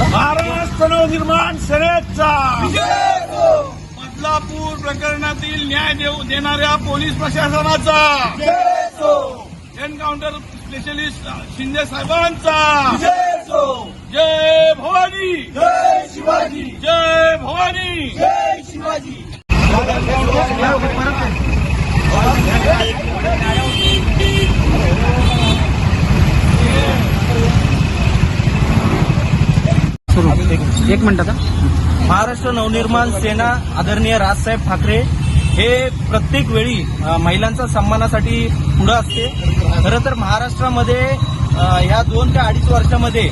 नवनिर्माण सेनेचा. बदलापूर प्रकरणातील न्याय देऊ देणाऱ्या पोलीस प्रशासनाचा. एन्काउंटर स्पेशलिस्ट शिंदे साहेबांचा. जय भवानी. जय शिवाजी. जय भवानी. जय शिवाजी. एक मिनिट आता. महाराष्ट्र नवनिर्माण सेना आदरणीय राजसाहेब ठाकरे हे प्रत्येक वेळी महिलांचा महिलांच्या सन्मानासाठी पुढे असते. खरं तर महाराष्ट्रामध्ये ह्या दोन ते अडीच वर्षामध्ये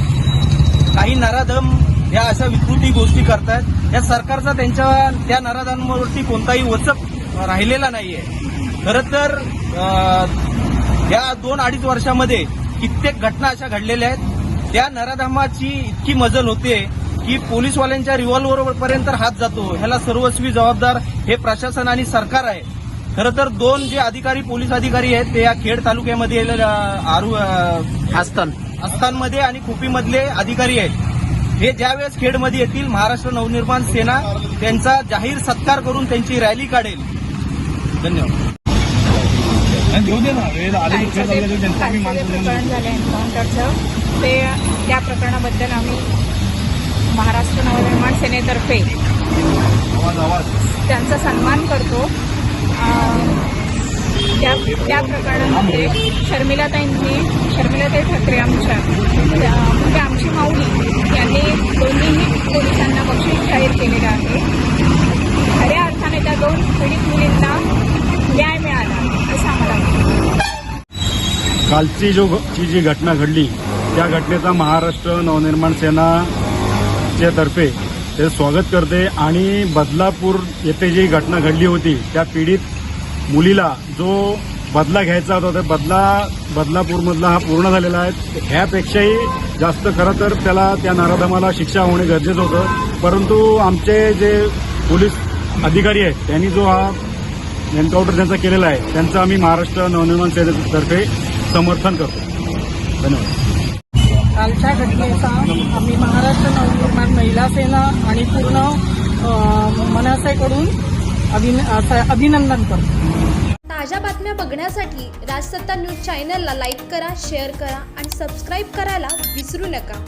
काही नराधम या अशा विकृती गोष्टी करतायत. या सरकारचा त्यांच्या त्या नराधांवरती कोणताही वचक राहिलेला नाहीये. खरं तर या दोन अडीच वर्षामध्ये कित्येक घटना अशा घडलेल्या आहेत. त्या नराधमाची इतकी मजल होते की पोलीसवाल्यांच्या रिव्हॉल्व्हर पर्यंत हात जातो. ह्याला सर्वस्वी जबाबदार हे प्रशासन आणि सरकार आहे. खरं तर दोन जे अधिकारी पोलीस अधिकारी आहेत ते या खेड तालुक्यामध्ये आरू आस्थान आस्थानमध्ये आणि खोपीमधले अधिकारी आहेत. हे ज्यावेळेस खेडमध्ये येतील महाराष्ट्र नवनिर्माण सेना त्यांचा जाहीर सत्कार करून त्यांची रॅली काढेल. धन्यवाद. ते त्या प्रकरणाबद्दल आम्ही महाराष्ट्र नवनिर्माण सेनेतर्फे त्यांचा सन्मान करतो. त्या त्या प्रकरणामध्ये शर्मिलाताईंनी शर्मिलाताई ठाकरे आमच्या म्हणजे आमची माऊली यांनी दोन्हीही पोलिसांना बक्षीस जाहीर केलेलं आहे. खऱ्या अर्थाने त्या दोन पीडित मुलींना न्याय मिळाला असं आम्हाला कालची जो जी घटना घडली त्या घटनेचा महाराष्ट्र नवनिर्माण सेनाच्या तर्फे ते स्वागत करते आणि बदलापूर येथे जी घटना घडली होती त्या पीडित मुलीला जो बदला घ्यायचा होता त्या बदला बदलापूरमधला हा पूर्ण झालेला आहे. ह्यापेक्षाही जास्त खरं तर त्याला त्या नाराधमाला शिक्षा होणे गरजेचं होतं. परंतु आमचे जे पोलीस अधिकारी आहेत त्यांनी जो हा एन्काउंटर त्यांचा केलेला आहे त्यांचं आम्ही महाराष्ट्र नवनिर्माण सेनेतर्फे समर्थन करतो. धन्यवाद. कालच्या घटनेचा आम्ही महाराष्ट्र नवनिर्माण महिला सेना आणि पूर्ण मनसेकडून अभिन- अभिनंदन करतो. ताज्या बातम्या बघण्यासाठी राजसत्ता न्यूज चॅनलला लाईक करा शेअर करा आणि सबस्क्राईब करायला विसरू नका.